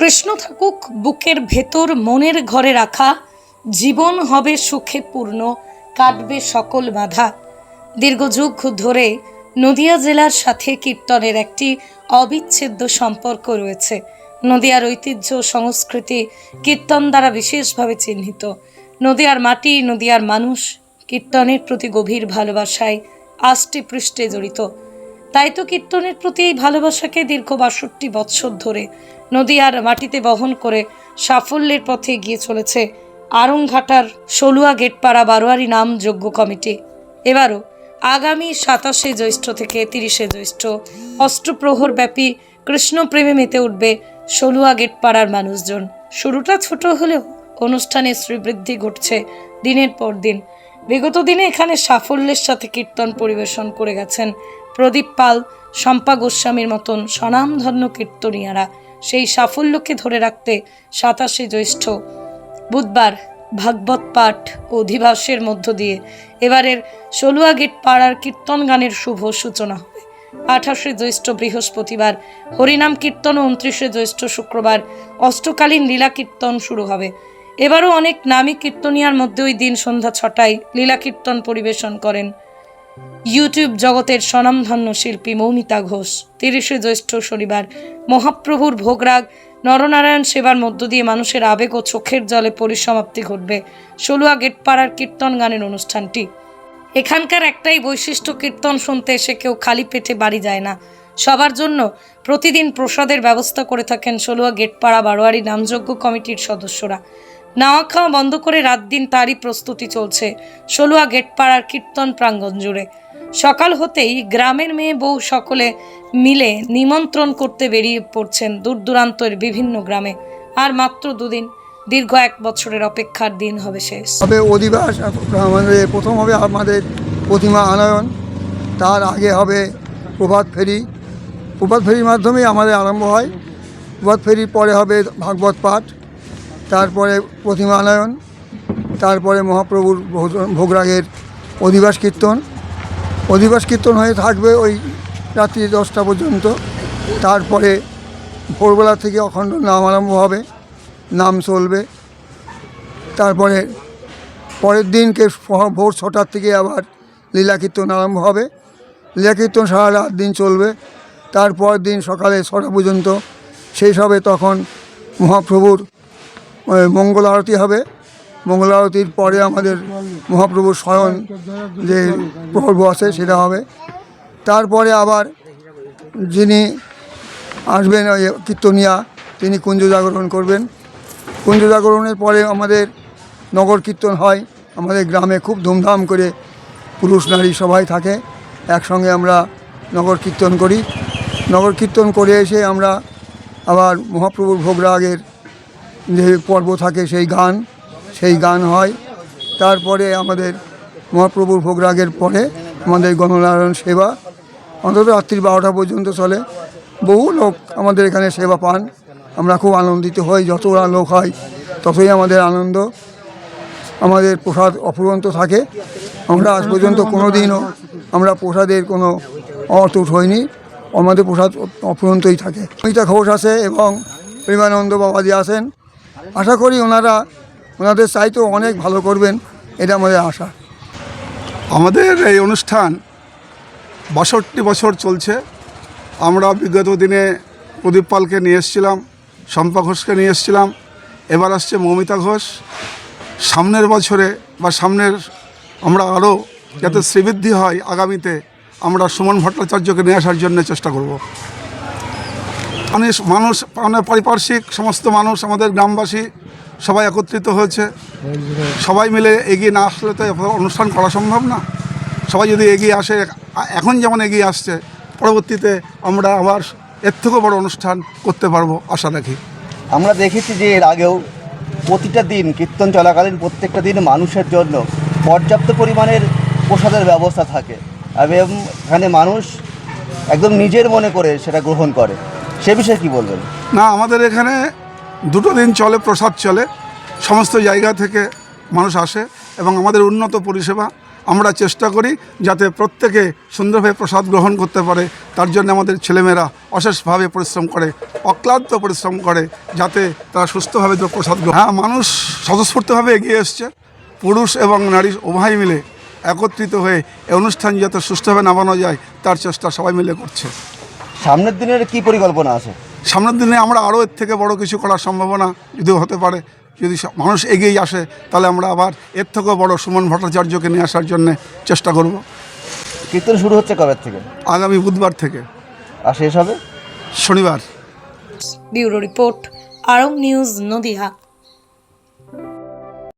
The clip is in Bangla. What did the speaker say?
কৃষ্ণ থাকুক বুকের ভেতর, মনের ঘরে রাখা। জীবন হবে সুখে পূর্ণ, কাটবে সকল বাধা। দীর্ঘ যুগ ধরে নদিয়া জেলার সাথে কীর্তনের একটি অবিচ্ছেদ্য সম্পর্ক রয়েছে। নদিয়ার ঐতিহ্য, সংস্কৃতি, কীর্তন দ্বারা বিশেষভাবে চিহ্নিত। নদিয়ার মাটি, নদিয়ার মানুষ কীর্তনের প্রতি গভীর ভালোবাসায় আষ্টে পৃষ্ঠে জড়িত। তাই তো কীর্তনের প্রতি এই ভালোবাসাকে দীর্ঘ বাষট্টি বৎসর ধরে নদিয়ার মাটিতে বহন করে সাফল্যের পথে এগিয়ে চলেছে আরংঘাটার সলুয়া গেটপাড়া বারোয়ারি নাম যোগ্য কমিটি। এবারও আগামী সাতাশে জ্যৈষ্ঠ থেকে তিরিশে জ্যৈষ্ঠ অষ্টপ্রহর ব্যাপী কৃষ্ণপ্রেমে মেতে উঠবে সলুয়া গেটপাড়ার মানুষজন। শুরুটা ছোট হলেও অনুষ্ঠানে শ্রীবৃদ্ধি ঘটছে দিনের পর দিন। বিগত দিনে এখানে সাফল্যের সাথে কীর্তন পরিবেশন করে গেছেন প্রদীপ পাল, শম্পা গোস্বামীর মতন স্বনামধন্য কীর্তনিয়ারা সেই সাফল্যকে ধরে রাখতে সাতাশে জ্যৈষ্ঠ বুধবার ভাগবত পাঠ ও অধিবাসের মধ্য দিয়ে এবারের সলুয়া গেট পাড়ার কীর্তন গানের শুভ সূচনা হবে। আঠাশে জ্যৈষ্ঠ বৃহস্পতিবার হরিনাম কীর্তন ও উনত্রিশে জ্যৈষ্ঠ শুক্রবার অষ্টকালীন লীলা কীর্তন শুরু হবে। এবারও অনেক নামী কীর্তনিয়ার মধ্যে ওই দিন সন্ধ্যা ছটায় লীলা কীর্তন পরিবেশন করেন ইউটিউব জগতের স্বনামধন্য শিল্পী মৌমিতা ঘোষ, তিরিশে জ্যৈষ্ঠ শনিবার, মহাপ্রভুর ভোগরাগ, নরনারায়ণ সেবার মধ্য দিয়ে মানুষের আবেগ ও চোখের জলে পরিসমাপ্তি ঘটবে ষোলোয়া গেটপাড়ার কীর্তন গানের অনুষ্ঠানটি। এখানকার একটাই বৈশিষ্ট্য, কীর্তন শুনতে এসে কেউ খালি পেটে বাড়ি যায় না। সবার জন্য প্রতিদিন প্রসাদের ব্যবস্থা করে থাকেন ষোলোয়া গেটপাড়া বারোয়ারি নামযজ্ঞ কমিটির সদস্যরা। নাওয়া খাওয়া বন্ধ করে রাত দিন তারই প্রস্তুতি চলছে ষোলোয়া গেটপাড়ার কীর্তন প্রাঙ্গণ জুড়ে। সকাল হতেই গ্রামের মেয়ে বউ সকলে মিলে নিমন্ত্রণ করতে বেরিয়ে পড়ছেন দূর দূরান্তের বিভিন্ন গ্রামে। আর মাত্র দুদিন, দীর্ঘ এক বছরের অপেক্ষার দিন হবে শেষ। হবে অধিবাস, আমাদের প্রথম হবে আমাদের প্রতিমা আনয়ন, তার আগে হবে প্রভাত ফেরি। প্রভাত ফেরির মাধ্যমেই আমাদের আরম্ভ হয়। প্রভাত ফেরির পরে হবে ভাগবত পাঠ। তারপরে প্রতিমানয়ন তারপরে মহাপ্রভুর ভোগরাগের অধিবাস কীর্তন। অধিবাস কীর্তন হয়ে থাকবে ওই রাত্রি দশটা পর্যন্ত। তারপরে ভোরবেলা থেকে অখণ্ড নাম আরম্ভ হবে, নাম চলবে। তারপরে পরের দিনকে ভোর ছটার থেকে আবার লীলা কীর্তন আরম্ভ হবে। লীলা কীর্তন সারা রাত দিন চলবে। তারপর দিন সকালে ছটা পর্যন্ত সেই সবে তখন মহাপ্রভুর মঙ্গল আরতি হবে। মঙ্গল আরতির পরে আমাদের মহাপ্রভুর স্বয়ন যে পর্ব আছে, সেটা হবে। তারপরে আবার যিনি আসবেন, ওই কীর্তনিয়া, তিনি কুঞ্জ জাগরণ করবেন। কুঞ্জ জাগরণের পরে আমাদের নগর কীর্তন হয়। আমাদের গ্রামে খুব ধুমধাম করে পুরুষ, নারী সবাই থাকে। একসঙ্গে আমরা নগর কীর্তন করি। নগর কীর্তন করে এসে আমরা আবার মহাপ্রভুর ভোগরাগের যে পর্ব থাকে সেই গান সেই গান হয়। তারপরে আমাদের মহাপ্রভুর ভোগরাগের পরে আমাদের গণনারায়ণ সেবা। অন্তত রাত্রি বারোটা পর্যন্ত চলে। বহু লোক আমাদের এখানে সেবা পান। আমরা খুব আনন্দিত হই, যত লোক হয়, ততই আমাদের আনন্দ। আমাদের প্রসাদ অফুরন্ত থাকে। আমরা আজ পর্যন্ত কোনো দিনও আমরা প্রসাদের কোনো অটুট হইনি। আমাদের প্রসাদ অফুরন্তই থাকে। অমিতা ঘোষ আছে এবং প্রেমানন্দ বাবাজি আছেন। আশা করি ওনারা, ওনাদের চাইতেও অনেক ভালো করবেন, এটা আমাদের আশা। আমাদের এই অনুষ্ঠান বাষট্টি বছর চলছে। আমরা বিগত দিনে প্রদীপ পালকে নিয়ে এসেছিলাম, শম্পা ঘোষকে নিয়ে এসেছিলাম, এবার আসছে মৌমিতা ঘোষ। সামনের বছরে বা সামনের আমরা আরও যাতে শ্রীবৃদ্ধি হয় আগামীতে, আমরা সুমন ভট্টাচার্যকে নিয়ে আসার জন্য চেষ্টা করব। মানুষ মানুষ মানে পারিপার্শ্বিক সমস্ত মানুষ আমাদের গ্রামবাসী সবাই একত্রিত হয়েছে। সবাই মিলে এগিয়ে না আসলে তো অনুষ্ঠান করা সম্ভব না। সবাই যদি এগিয়ে আসে, এখন যেমন এগিয়ে আসছে, পরবর্তীতে আমরা আবার এর থেকেও বড় অনুষ্ঠান করতে পারব আশা রাখি। আমরা দেখেছি যে এর আগেও প্রতিটা দিন, কীর্তন চলাকালীন প্রত্যেকটা দিন মানুষের জন্য পর্যাপ্ত পরিমাণের প্রসাদের ব্যবস্থা থাকে। এবং এখানে মানুষ একদম নিজের মনে করে সেটা গ্রহণ করে। সে বিষয়ে কি বলবেন? না, আমাদের এখানে দুটো দিন চলে, প্রসাদ চলে। সমস্ত জায়গা থেকে মানুষ আসে এবং আমাদের উন্নত পরিষেবা আমরা চেষ্টা করি যাতে প্রত্যেকে সুন্দরভাবে প্রসাদ গ্রহণ করতে পারে। তার জন্য আমাদের ছেলেমেয়েরা অশেষভাবে পরিশ্রম করে, অক্লান্ত পরিশ্রম করে যাতে তারা সুস্থভাবে প্রসাদ গ্রহণ হ্যাঁ মানুষ স্বতঃস্ফূর্তভাবে এগিয়ে এসছে। পুরুষ এবং নারী উভয় মিলে একত্রিত হয়ে এই অনুষ্ঠান যাতে সুস্থভাবে নামানো যায়, তার চেষ্টা সবাই মিলে করছে। সামনের দিনের কি পরিকল্পনা আছে? সামনের দিনে আমরা আরও এর থেকে বড় কিছু করার সম্ভাবনা যদিও হতে পারে যদি সব- মানুষ এগিয়ে আসে তাহলে আমরা আবার এর থেকেও বড় সুমন ভট্টাচার্যকে নিয়ে আসার জন্য চেষ্টা করব। কীর্তন শুরু হচ্ছে কবে থেকে? আগামী বুধবার থেকে। আর শেষ হবে? শনিবার। ব্যুরো রিপোর্ট আরং নিউজ নদিয়া